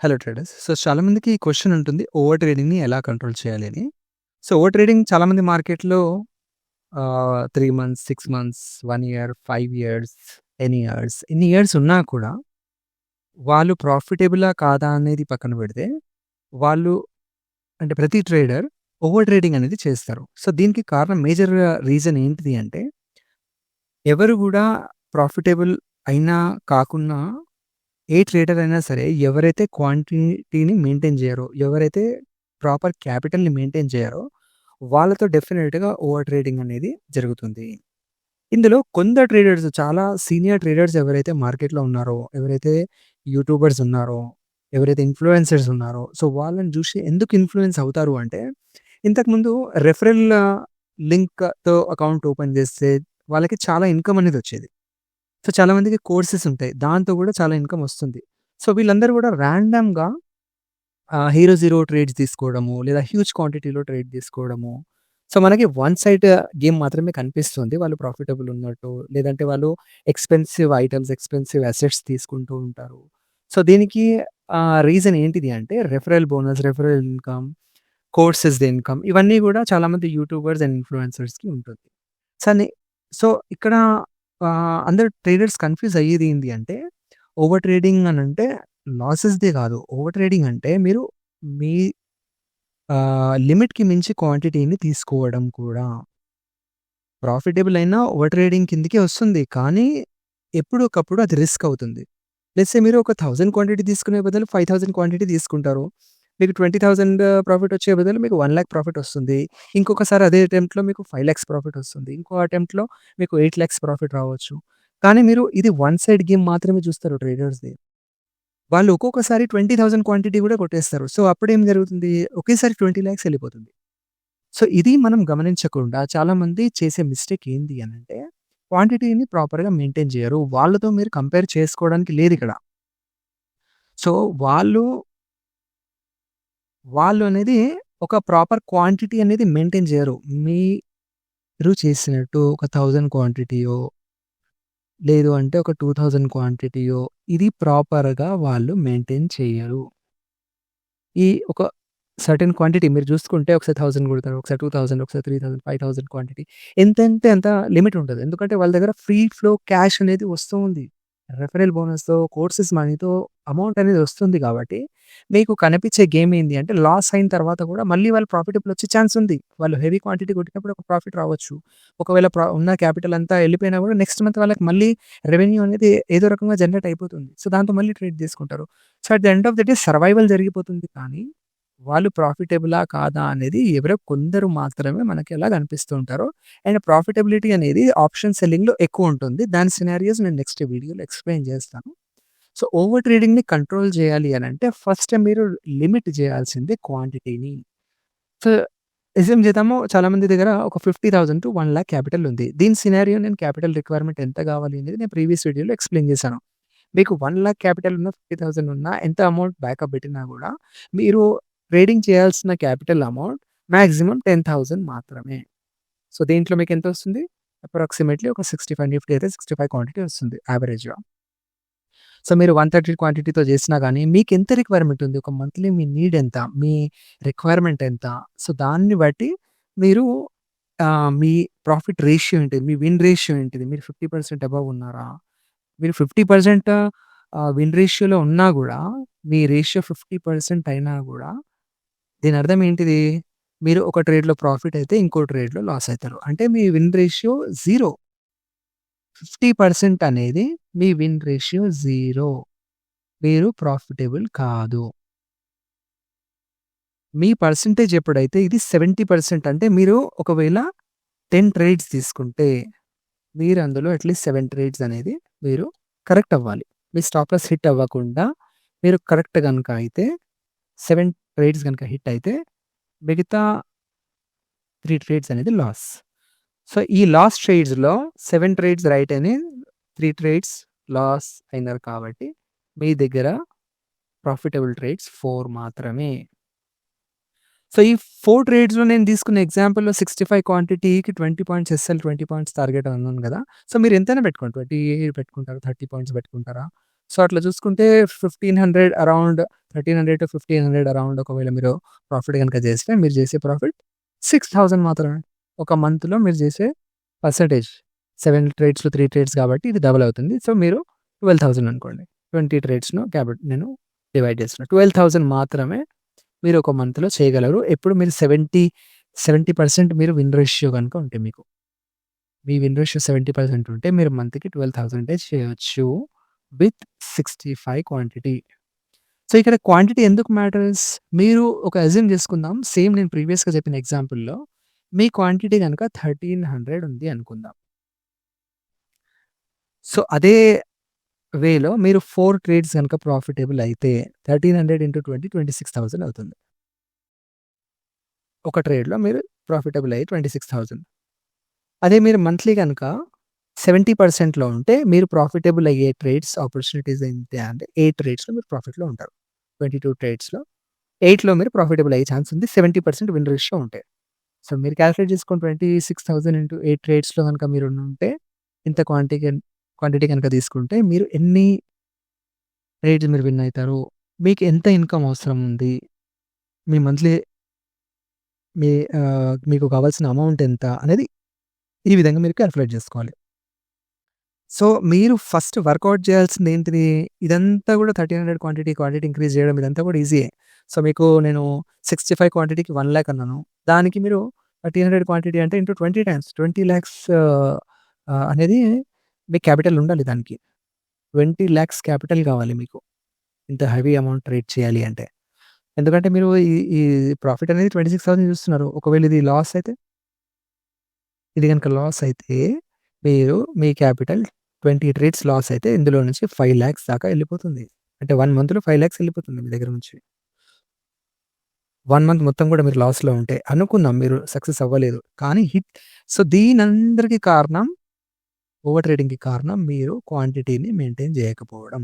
Hello traders. So, చాలా మందికి question ఉంటుంది. ఓవర్ ట్రేడింగ్‌ని ఎలా కంట్రోల్ చేయాలి అని. సో, ఓవర్ ట్రేడింగ్ చాలామంది మార్కెట్‌లో three months, six months, one year, five years, 10 years ఎన్ని ఇయర్స్ ఉన్నా కూడా వాళ్ళు ప్రాఫిటబులా కాదా అనేది పక్కన పెడితే, వాళ్ళు అంటే ప్రతి ట్రేడర్ ఓవర్ ట్రేడింగ్ అనేది చేస్తారు. సో, దీనికి కారణం మేజర్ రీజన్ ఏంటిది అంటే ఎవరు కూడా ప్రాఫిటబుల్ అయినా కాకున్నా ఏ ట్రేడర్ అయినా సరే ఎవరైతే క్వాంటిటీని మెయింటైన్ చేయరో ఎవరైతే ప్రాపర్ క్యాపిటల్‌ని మెయింటైన్ చేయారో వాళ్ళతో డెఫినెట్గా ఓవర్ ట్రేడింగ్ అనేది జరుగుతుంది. ఇందులో కొందరు ట్రేడర్స్ చాలా సీనియర్ ట్రేడర్స్ ఎవరైతే మార్కెట్‌లో ఉన్నారో, ఎవరైతే యూట్యూబర్స్ ఉన్నారో, ఎవరైతే ఇన్‌ఫ్లుయెన్సర్స్ ఉన్నారో, సో, వాళ్ళని చూసి ఎందుకు ఇన్‌ఫ్లుయెన్స్ అవుతారు అంటే ఇంతకుముందు రెఫరల్ లింక్‌తో అకౌంట్ ఓపెన్ చేస్తే వాళ్ళకి చాలా ఇన్‌కమ్ అనేది వచ్చేది. సో, చాలామందికి కోర్సెస్ ఉంటాయి. దాంతో కూడా చాలా ఇన్‌కమ్ వస్తుంది. సో, వీళ్ళందరూ కూడా ర్యాండమ్గా హీరో జీరో ట్రేడ్స్ తీసుకోవడము, లేదా హ్యూజ్ క్వాంటిటీలో ట్రేడ్ తీసుకోవడము. సో, మనకి వన్ సైడ్ గేమ్ మాత్రమే కనిపిస్తుంది. వాళ్ళు ప్రాఫిటబుల్ ఉన్నట్టు, లేదంటే వాళ్ళు ఎక్స్‌పెన్సివ్ ఐటమ్స్ ఎక్స్‌పెన్సివ్ అసెట్స్ తీసుకుంటూ ఉంటారు. సో, దీనికి రీజన్ ఏంటిది అంటే రెఫరల్ బోనస్, రెఫరల్ ఇన్‌కమ్, కోర్సెస్‌ది ఇన్‌కమ్ ఇవన్నీ కూడా చాలామంది యూట్యూబర్స్ అండ్ ఇన్‌ఫ్లుయెన్సర్స్‌కి ఉంటుంది. సో సో, ఇక్కడ అందరు ట్రేడర్స్ కన్‌ఫ్యూజ్ అయ్యేది ఏంటి అంటే ఓవర్ ట్రేడింగ్ అని అంటే లాసెస్‌దే కాదు ఓవర్ ట్రేడింగ్ అంటే మీరు మీ లిమిట్‌కి మించి క్వాంటిటీని తీసుకోవడం కూడా. ప్రాఫిటబుల్ అయినా ఓవర్ ట్రేడింగ్ కిందకే వస్తుంది. కానీ ఎప్పుడో ఒకప్పుడు అది రిస్క్ అవుతుంది. ప్లస్ మీరు ఒక థౌజండ్ క్వాంటిటీ తీసుకునే బదులు 5000 క్వాంటిటీ తీసుకుంటారు. మీకు 20,000 ప్రాఫిట్ వచ్చే బదులు మీకు వన్ ల్యాక్ ప్రాఫిట్ వస్తుంది. ఇంకొకసారి అదే అటెంప్ట్‌లో మీకు 5,00,000 ప్రాఫిట్ వస్తుంది. ఇంకో అటెంప్ట్‌లో మీకు 8,00,000 ప్రాఫిట్ రావచ్చు. కానీ మీరు ఇది వన్ సైడ్ గేమ్ మాత్రమే చూస్తారు ట్రేడర్స్‌ది. వాళ్ళు ఒక్కొక్కసారి 20,000 క్వాంటిటీ కూడా కొట్టేస్తారు. సో, అప్పుడేం జరుగుతుంది? ఒకేసారి ట్వంటీ ల్యాక్స్ వెళ్ళిపోతుంది సో, ఇది మనం గమనించకుండా చాలామంది చేసే మిస్టేక్ ఏంది అంటే క్వాంటిటీని ప్రాపర్‌గా మెయింటైన్ చేయరు వాళ్ళతో మీరు కంపేర్ చేసుకోవడానికి లేదు ఇక్కడ సో, వాళ్ళు వాళ్ళు అనేది ఒక ప్రాపర్ క్వాంటిటీ అనేది మెయింటైన్ చేయరు మీరు చేసినట్టు ఒక థౌజండ్ క్వాంటిటీయో లేదు అంటే ఒక 2000 క్వాంటిటీయో ఇది ప్రాపర్‌గా వాళ్ళు మెయింటైన్ చేయరు ఈ ఒక సర్టెన్ క్వాంటిటీ మీరు చూసుకుంటే ఒకసారి థౌసండ్ కొడతారు. ఒకసారి 2000, ఒకసారి 3000, 5000 క్వాంటిటీ ఎంతంటే అంత లిమిట్ ఉంటుంది ఎందుకంటే వాళ్ళ దగ్గర ఫ్రీ ఫ్లో క్యాష్ అనేది వస్తూ ఉంది. రెఫరల్ బోనస్‌తో, కోర్సెస్ మనీతో అమౌంట్ అనేది వస్తుంది కాబట్టి మీకు కనిపించే గేమ్ ఏంది అంటే లాస్ అయిన తర్వాత కూడా మళ్ళీ వాళ్ళు ప్రాఫిటబుల్ వచ్చే ఛాన్స్ ఉంది. వాళ్ళు హెవీ క్వాంటిటీ కొట్టినప్పుడు ఒక ప్రాఫిట్ రావచ్చు. ఒకవేళ ప్రా ఉన్న క్యాపిటల్ అంతా వెళ్ళిపోయినా కూడా నెక్స్ట్ మంత్ వాళ్ళకి మళ్ళీ రెవెన్యూ అనేది ఏదో రకంగా జనరేట్ అయిపోతుంది. సో, దాంతో మళ్ళీ ట్రేడ్ తీసుకుంటారు. So, at the end of the day survival జరిగిపోతుంది కానీ వాళ్ళు ప్రాఫిటబులా కాదా అనేది ఎవరో కొందరు మాత్రమే మనకి ఎలా కనిపిస్తూ ఉంటారో అండ్ ప్రాఫిటబిలిటీ అనేది ఆప్షన్ సెల్లింగ్‌లో ఎక్కువ ఉంటుంది. దాని సినారియోస్ నేను నెక్స్ట్ వీడియోలో ఎక్స్‌ప్లెయిన్ చేస్తాను. సో, ఓవర్ ట్రేడింగ్‌ని కంట్రోల్ చేయాలి అని అంటే ఫస్ట్ మీరు లిమిట్ చేయాల్సింది క్వాంటిటీని. సో, ఎస్ఎం చేద్దాము చాలామంది దగ్గర ఒక 50,000-1,00,000 క్యాపిటల్ ఉంది. దీని సినారియో నేను క్యాపిటల్ రిక్వైర్మెంట్ ఎంత కావాలి అనేది నేను ప్రీవియస్ వీడియోలో ఎక్స్‌ప్లెయిన్ చేశాను. మీకు వన్ ల్యాక్ క్యాపిటల్ ఉన్న, 50,000 ఉన్నా ఎంత అమౌంట్ బ్యాకప్ పెట్టినా కూడా మీరు ట్రేడింగ్ చేయాల్సిన capital amount maximum ten thousand మాత్రమే. సో, దీంట్లో మీకు ఎంత వస్తుంది? అప్రాక్సిమేట్‌లీ ఒక 65 నిఫ్టీ అయితే 65 క్వాంటిటీ వస్తుంది యావరేజ్‌గా. సో, మీరు 130 క్వాంటిటీతో చేసినా కానీ మీకు ఎంత రిక్వైర్మెంట్ ఉంది? ఒక మంత్లీ మీ నీడ్ ఎంత? మీ రిక్వైర్మెంట్ ఎంత? సో, దాన్ని బట్టి మీరు మీ ప్రాఫిట్ రేషియో ఏంటిది? మీ విన్ రేషియో ఏంటిది? మీరు ఫిఫ్టీ పర్సెంట్ అబవ్ ఉన్నారా? మీరు ఫిఫ్టీ పర్సెంట్ విన్ రేషియోలో ఉన్నా కూడా మీ రేషియో 50% అయినా కూడా దీని అర్థం ఏంటిది? మీరు ఒక ట్రేడ్‌లో ప్రాఫిట్ అయితే ఇంకో ట్రేడ్‌లో లాస్ అవుతారు అంటే మీ విన్ రేషియో 0. 50% అనేది మీ విన్ రేషియో జీరో మీరు ప్రాఫిటబుల్ కాదు. మీ పర్సెంటేజ్ ఎప్పుడైతే ఇది 70% అంటే మీరు ఒకవేళ 10 ట్రేడ్స్ తీసుకుంటే మీరు అందులో అట్‌లీస్ట్ సెవెన్ ట్రేడ్స్ అనేది మీరు కరెక్ట్ అవ్వాలి. మీ స్టాప్లస్ హిట్ అవ్వకుండా మీరు కరెక్ట్ కనుక అయితే సెవెన్ ట్రేడ్స్ కనుక హిట్ అయితే మిగతా త్రీ ట్రేడ్స్ అనేది లాస్. సో, ఈ లాస్ ట్రేడ్స్‌లో సెవెన్ ట్రేడ్స్ రైట్ అని త్రీ ట్రేడ్స్ లాస్ అయినారు కాబట్టి మీ దగ్గర ప్రాఫిటబుల్ ట్రేడ్స్ ఫోర్ మాత్రమే. సో, ఈ ఫోర్ ట్రేడ్స్‌లో నేను తీసుకున్న ఎగ్జాంపుల్‌లో 65 క్వాంటిటీకి 20 పాయింట్స్ ఎస్ఎల్, 20 పాయింట్స్ టార్గెట్ అన్నాను కదా సో, మీరు ఎంతైనా పెట్టుకోండి. ట్వంటీ పెట్టుకుంటారు థర్టీ పాయింట్స్ పెట్టుకుంటారా? సో, అట్లా చూసుకుంటే 1500 అరౌండ్ 1300-1500 అరౌండ్ ఒకవేళ మీరు ప్రాఫిట్ కనుక చేస్తే మీరు చేసే ప్రాఫిట్ 6000 మాత్రమే. ఒక మంత్‌లో మీరు చేసే పర్సంటేజ్ సెవెన్ ట్రేడ్స్‌లో త్రీ ట్రేడ్స్ కాబట్టి ఇది డబుల్ అవుతుంది. సో, మీరు 12000 అనుకోండి. 20 ట్రేడ్స్‌ను క్యాపిట్ నేను డివైడ్ చేస్తున్నా. 12000 మాత్రమే మీరు ఒక మంత్‌లో చేయగలరు. ఎప్పుడు మీరు 70, 70% మీరు విన్ రేషియో కనుక ఉంటే మీకు. మీ విన్ రేషియో 70% ఉంటే మీరు మంత్‌కి 12000 చేయొచ్చు. With 65 quantity. సో, ఇక్కడ క్వాంటిటీ ఎందుకు మ్యాటర్స్? మీరు ఒక అజ్యూమ్ చేసుకుందాం. సేమ్ నేను ప్రీవియస్‌గా చెప్పిన ఎగ్జాంపుల్‌లో మీ క్వాంటిటీ కనుక థర్టీన్ హండ్రెడ్ ఉంది అనుకుందాం. సో, అదే వేలో మీరు ఫోర్ ట్రేడ్స్ కనుక ప్రాఫిటబుల్ అయితే 1300 ఇంటూ 20 26000 అవుతుంది. ఒక ట్రేడ్‌లో మీరు ప్రాఫిటబుల్ అయ్యి 26000 అదే మీరు మంత్లీ కనుక సెవెంటీ పర్సెంట్లో ఉంటే మీరు ప్రాఫిటబుల్ అయ్యే ట్రేడ్స్ ఆపర్చునిటీస్ ఏంటి అంటే ఎయిట్ ట్రేడ్స్‌లో మీరు ప్రాఫిట్‌లో ఉంటారు. 22 ట్రేడ్స్‌లో ఎయిట్లో మీరు ప్రాఫిటబుల్ అయ్యే ఛాన్స్ ఉంది. 70% విన్ రేషియో ఉంటాయి సో, మీరు కాలిక్యులేట్ చేసుకోండి 26000 ఇంటూ ఎయిట్ ట్రేడ్స్‌లో కనుక మీరు ఉంటే ఇంత క్వాంటిటీ క్వాంటిటీ కనుక తీసుకుంటే మీరు ఎన్ని ట్రేడ్స్ మీరు విన్ అవుతారు మీకు ఎంత ఇన్‌కమ్ అవసరం ఉంది? మీ మంత్లీ మీ మీకు కావాల్సిన అమౌంట్ ఎంత అనేది ఈ విధంగా మీరు క్యాల్కులేట్ చేసుకోవాలి. సో, మీరు ఫస్ట్ వర్కౌట్ చేయాల్సింది ఏంటిది? ఇదంతా కూడా 1300 క్వాంటిటీ, క్వాంటిటీ ఇంక్రీజ్ చేయడం ఇదంతా కూడా ఈజీయే. సో, మీకు నేను 65 క్వాంటిటీకి వన్ ల్యాక్ అన్నాను. దానికి మీరు 1300 క్వాంటిటీ అంటే ఇంటూ 20 టైమ్స్ ట్వంటీ ల్యాక్స్ అనేది మీ క్యాపిటల్ ఉండాలి దానికి. ట్వంటీ ల్యాక్స్ క్యాపిటల్ కావాలి మీకు. ఇంత హెవీ అమౌంట్ ట్రేడ్ చేయాలి అంటే. ఎందుకంటే మీరు ఈ ఈ ప్రాఫిట్ అనేది 26000 చూస్తున్నారు. ఒకవేళ ఇది లాస్ అయితే? ఇది కనుక లాస్ అయితే మీరు మీ క్యాపిటల్ 20 ట్రేడ్స్ లాస్ అయితే ఇందులో నుంచి ఫైవ్ ల్యాక్స్ దాకా వెళ్ళిపోతుంది అంటే వన్ మంత్‌లో ఫైవ్ ల్యాక్స్ వెళ్ళిపోతుంది మీ దగ్గర నుంచి. వన్ మంత్ మొత్తం కూడా మీరు లాస్‌లో ఉంటే అనుకుందాం మీరు సక్సెస్ అవ్వలేదు. కానీ హిట్ సో, దీనందరికీ కారణం ఓవర్ ట్రేడింగ్‌కి కారణం మీరు క్వాంటిటీని మెయింటైన్ చేయకపోవడం.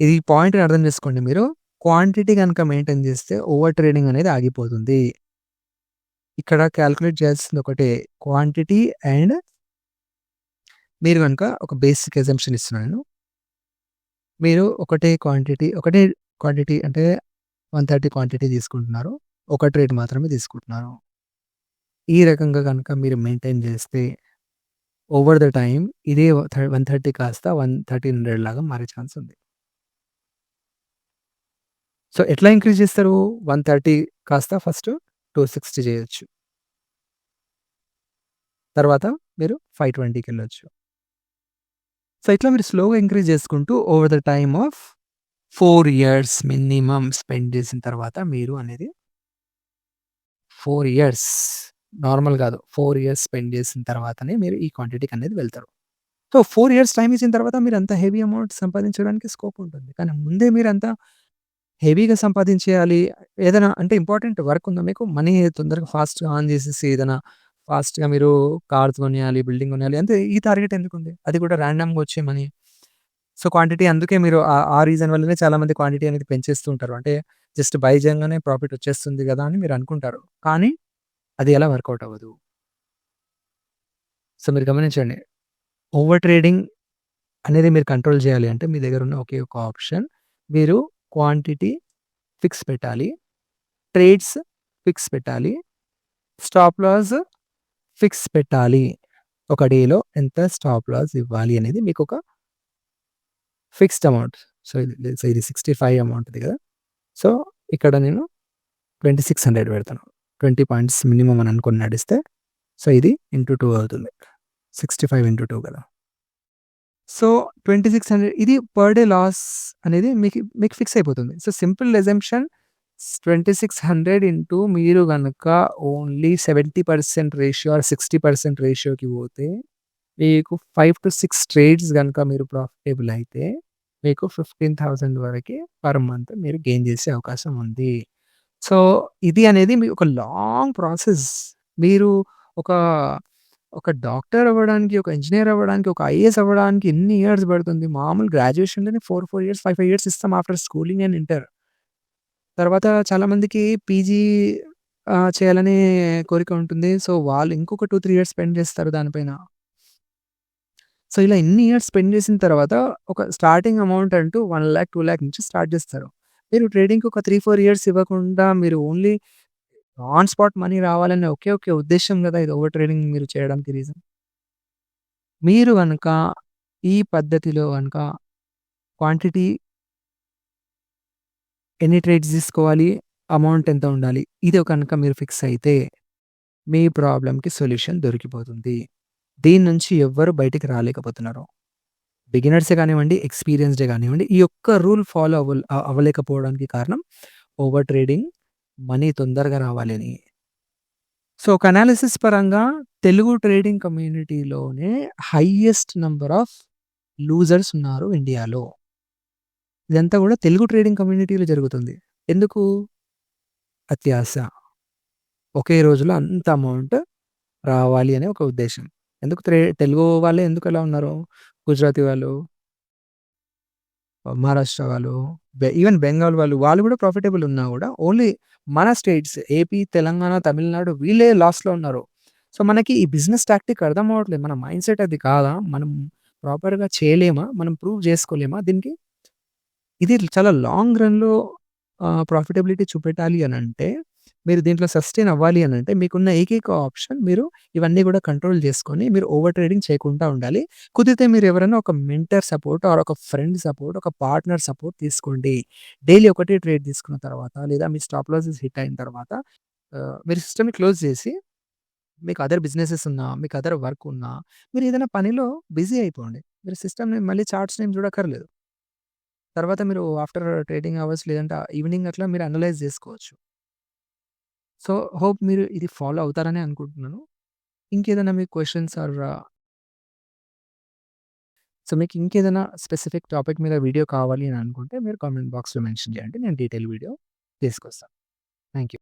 ఇది పాయింట్‌ని అర్థం చేసుకోండి మీరు. క్వాంటిటీ కనుక మెయింటైన్ చేస్తే ఓవర్ ట్రేడింగ్ అనేది ఆగిపోతుంది. ఇక్కడ క్యాల్కులేట్ చేయాల్సింది ఒకటే క్వాంటిటీ అండ్ మీరు కనుక ఒక బేసిక్ ఎగ్జంప్షన్ ఇస్తున్నాను మీరు ఒకటే క్వాంటిటీ ఒకటే క్వాంటిటీ అంటే 130 క్వాంటిటీ తీసుకుంటున్నారు. ఒక రేట్ మాత్రమే తీసుకుంటున్నారు. ఈ రకంగా కనుక మీరు మెయింటైన్ చేస్తే ఓవర్ ద టైం ఇదే వన్ థర్టీ కాస్త వన్ 1300 లాగా మారే ఛాన్స్ ఉంది. సో, ఎట్లా ఇంక్రీజ్ చేస్తారు? 130 కాస్త ఫస్ట్ 260 చేయొచ్చు. తర్వాత మీరు 520కెళ్ళొచ్చు. సో, ఇట్లా మీరు స్లోగా ఇంక్రీజ్ చేసుకుంటూ over the time of four years minimum spend చేసిన తర్వాత మీరు అనేది ఫోర్ ఇయర్స్ నార్మల్ కాదు. ఫోర్ ఇయర్స్ స్పెండ్ చేసిన తర్వాతనే మీరు ఈ క్వాంటిటీకి అనేది వెళ్తారు. సో, ఫోర్ ఇయర్స్ టైం ఇచ్చిన తర్వాత మీరు అంత హెవీ అమౌంట్ సంపాదించడానికి స్కోప్ ఉంటుంది. కానీ ముందే మీరంతా హెవీగా సంపాదించేయాలి. ఏదైనా అంటే ఇంపార్టెంట్ వర్క్ ఉందా మీకు? మనీ తొందరగా ఫాస్ట్‌గా ఆన్ చేసేసి ఏదైనా ఫాస్ట్‌గా మీరు కార్స్ కొనియాలి బిల్డింగ్ కొనియాలి అంటే ఈ టార్గెట్ ఎందుకుంది? అది కూడా ర్యాండమ్గా వచ్చే మనీ. సో, క్వాంటిటీ అందుకే మీరు ఆ రీజన్ వల్లనే చాలామంది క్వాంటిటీ అనేది పెంచేస్తూ ఉంటారు. అంటే జస్ట్ బై చేయగానే ప్రాఫిట్ వచ్చేస్తుంది కదా! అని మీరు అనుకుంటారు. కానీ అది ఎలా వర్కౌట్ అవ్వదు. సో, మీరు గమనించండి. ఓవర్ ట్రేడింగ్ అనేది మీరు కంట్రోల్ చేయాలి అంటే మీ దగ్గర ఉన్న ఒకే ఒక ఆప్షన్ మీరు క్వాంటిటీ ఫిక్స్ పెట్టాలి. ట్రేడ్స్ ఫిక్స్ పెట్టాలి. స్టాప్ లాస్ ఫిక్స్ పెట్టాలి. ఒక డేలో ఎంత స్టాప్ లాస్ ఇవ్వాలి అనేది మీకు ఒక ఫిక్స్డ్ అమౌంట్. సో, ఇది సో, ఇది సిక్స్టీ ఫైవ్ అమౌంట్ ఇది కదా! సో, ఇక్కడ నేను 2600 పెడతాను. 20 పాయింట్స్ మినిమమ్ అని అనుకుని నడిస్తే సో, ఇది ఇంటూ టూ అవుతుంది. 65 ఇంటూ టూ కదా! సో, 2600 ఇది పర్ డే లాస్ అనేది మీకు మీకు ఫిక్స్ అయిపోతుంది. So, simple twenty six hundred into మీరు కనుక ఓన్లీ 70% రేషియో ఆర్ 60% రేషియోకి పోతే మీకు 5-6 ట్రేడ్స్ కనుక మీరు ప్రాఫిటబుల్ అయితే మీకు ఫిఫ్టీన్ థౌజండ్ వరకు పర్ మంత్ మీరు గెయిన్ చేసే అవకాశం ఉంది. సో, ఇది అనేది మీ ఒక లాంగ్ ప్రాసెస్. మీరు ఒక ఒక డాక్టర్ అవ్వడానికి, ఒక ఇంజనీర్ అవ్వడానికి, ఒక ఐఏఎస్ అవ్వడానికి ఎన్ని ఇయర్స్ పడుతుంది? మామూలు గ్రాడ్యుయేషన్‌లోనే 4, 4 ఇయర్స్, 5, 5 ఇయర్స్ ఇస్తాం ఆఫ్టర్ స్కూలింగ్ అండ్ ఇంటర్. తర్వాత చాలామందికి పీజీ చేయాలనే కోరిక ఉంటుంది. సో, వాళ్ళు ఇంకొక 2, 3 ఇయర్స్ స్పెండ్ చేస్తారు దానిపైన. సో, ఇలా ఇన్ని ఇయర్స్ స్పెండ్ చేసిన తర్వాత ఒక స్టార్టింగ్ అమౌంట్ అంటూ వన్ ల్యాక్ టూ ల్యాక్ నుంచి స్టార్ట్ చేస్తారు. మీరు ట్రేడింగ్‌కి ఒక 3, 4 ఇయర్స్ ఇవ్వకుండా మీరు ఓన్లీ ఆన్ స్పాట్ మనీ రావాలనే ఒకే ఒకే ఉద్దేశం గదా! ఇది ఓవర్ ట్రేడింగ్ మీరు చేయడానికి రీజన్. మీరు కనుక ఈ పద్ధతిలో కనుక క్వాంటిటీ ఎన్ని ట్రేడ్స్ తీసుకోవాలి? అమౌంట్ ఎంత ఉండాలి? ఇది కనుక మీరు ఫిక్స్ అయితే మీ ప్రాబ్లంకి సొల్యూషన్ దొరికిపోతుంది. దీని నుంచి ఎవ్వరు బయటికి రాలేకపోతున్నారు. బిగినర్సే కానివ్వండి, ఎక్స్‌పీరియన్స్‌డే కానివ్వండి, ఈ యొక్క రూల్ ఫాలో అవ్వ అవ్వలేకపోవడానికి కారణం ఓవర్ ట్రేడింగ్, మనీ తొందరగా రావాలి అని. సో, ఒక అనాలిసిస్ పరంగా తెలుగు ట్రేడింగ్ కమ్యూనిటీలోనే హైయెస్ట్ నెంబర్ ఆఫ్ లూజర్స్ ఉన్నారు ఇండియాలో. ఇదంతా కూడా తెలుగు ట్రేడింగ్ కమ్యూనిటీలో జరుగుతుంది. ఎందుకు? అత్యాశ. ఒకే రోజులో అంత అమౌంట్ రావాలి అనే ఒక ఉద్దేశం ఎందుకు తెలుగు వాళ్ళే ఎందుకు ఎలా ఉన్నారు? గుజరాతీ వాళ్ళు మహారాష్ట్ర వాళ్ళు, ఈవెన్ బెంగాల్ వాళ్ళు, వాళ్ళు కూడా ప్రాఫిటబుల్ ఉన్నా కూడా ఓన్లీ మన స్టేట్స్ ఏపీ, తెలంగాణ, తమిళనాడు వీళ్ళే లాస్‌లో ఉన్నారు. సో, మనకి ఈ బిజినెస్ టాక్టిక్ అర్థం అవ్వట్లేదు. మన మైండ్ సెట్ అది కాదా? మనం ప్రాపర్‌గా చేయలేమా? మనం ప్రూవ్ చేసుకోలేమా దీనికి? ఇది చాలా లాంగ్ రన్‌లో ప్రాఫిటబిలిటీ చూపెట్టాలి అంటే మీరు దీంట్లో సస్టైన్ అవ్వాలి అని అంటే మీకున్న ఏకైక ఆప్షన్ మీరు ఇవన్నీ కూడా కంట్రోల్ చేసుకొని, మీరు ఓవర్ ట్రేడింగ్ చేయకుండా ఉండాలి. కుదిరితే మీరు ఎవరైనా ఒక మెంటర్ సపోర్ట్ ఆర్ ఒక ఫ్రెండ్ సపోర్ట్, ఒక పార్ట్నర్ సపోర్ట్ తీసుకోండి. డైలీ ఒకటే ట్రేడ్ తీసుకున్న తర్వాత, లేదా మీ స్టాప్ లాసెస్ హిట్ అయిన తర్వాత మీరు సిస్టమ్‌ని క్లోజ్ చేసి, మీకు అదర్ బిజినెసెస్ ఉన్నా, మీకు అదర్ వర్క్ ఉన్నా, మీరు ఏదైనా పనిలో బిజీ అయిపోండి. మీరు సిస్టమ్‌ని మళ్ళీ చార్ట్స్‌ని నేమ్ చూడక్కర్లేదు. తర్వాత మీరు ఆఫ్టర్ ట్రేడింగ్ అవర్స్ లేదంటే ఈవినింగ్ అట్లా మీరు అనలైజ్ చేసుకోవచ్చు. సో, హోప్ మీరు ఇది ఫాలో అవుతారనే అనుకుంటున్నాను. ఇంకేదైనా మీకు క్వశ్చన్స్ ఆర్ సో, మీకు ఇంకేదైనా స్పెసిఫిక్ టాపిక్ మీద వీడియో కావాలి అని అనుకుంటే మీరు కామెంట్ బాక్స్‌లో మెన్షన్ చేయండి. నేను డీటెయిల్ వీడియో తీసుకొస్తాను. Thank you.